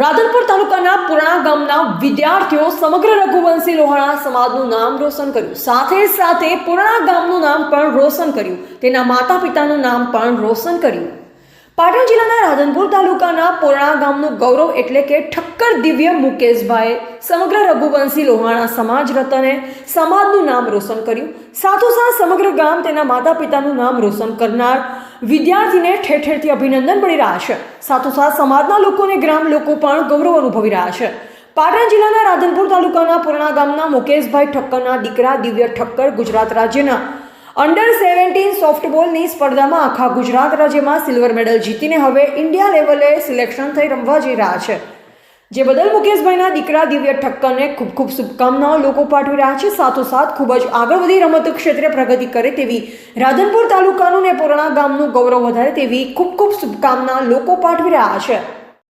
રાધનપુર તાલુકાના પુરાણા ગામના વિદ્યાર્થીઓ સમગ્ર રઘુવંશી લોહાણા સમાજનું નામ રોશન કર્યું. સાથે સાથે પુરાણા ગામનું નામ પણ રોશન કર્યું. તેના માતા પિતાનું નામ પણ રોશન કર્યું. પાટણ જિલ્લાના રાધનપુર તાલુકાના પુરાણા ગામનું ગૌરવ એટલે કે ઠક્કર દિવ્ય મુકેશભાઈ સમગ્ર રઘુવંશી લોહાણા સમાજ રત્ને સમાજનું નામ રોશન કર્યું. સાથોસાથ સમગ્ર ગામ તેના માતા પિતાનું નામ રોશન કરનાર વિદ્યાર્થીને ઠેર ઠેરથી અભિનંદન મળી રહ્યા છે. સાથોસાથ સમાજના લોકોને ગ્રામ લોકો પણ ગૌરવ અનુભવી રહ્યા છે. પાટણ જિલ્લાના રાધનપુર તાલુકાના પુરાણા ગામના મુકેશભાઈ ઠક્કરના દીકરા દિવ્ય ઠક્કર ગુજરાત રાજ્યના અંડર સેવન્ટીન સોફ્ટબોલની સ્પર્ધામાં આખા ગુજરાત રાજ્યમાં સિલ્વર મેડલ જીતીને હવે ઇન્ડિયા લેવલે સિલેક્શન થઈ રમવા જઈ રહ્યા છે. જે બદલ મુકેશભાઈના દીકરા દિવ્ય ઠક્કરને ખૂબ ખૂબ શુભકામનાઓ લોકો પાઠવી રહ્યા છે. સાથોસાથ ખૂબ જ આગળ વધી રમત ક્ષેત્રે પ્રગતિ કરે તેવી રાધનપુર તાલુકાનું ને પૂર્ણા ગામનું ગૌરવ વધારે તેવી ખૂબ ખૂબ શુભકામના લોકો પાઠવી રહ્યા છે.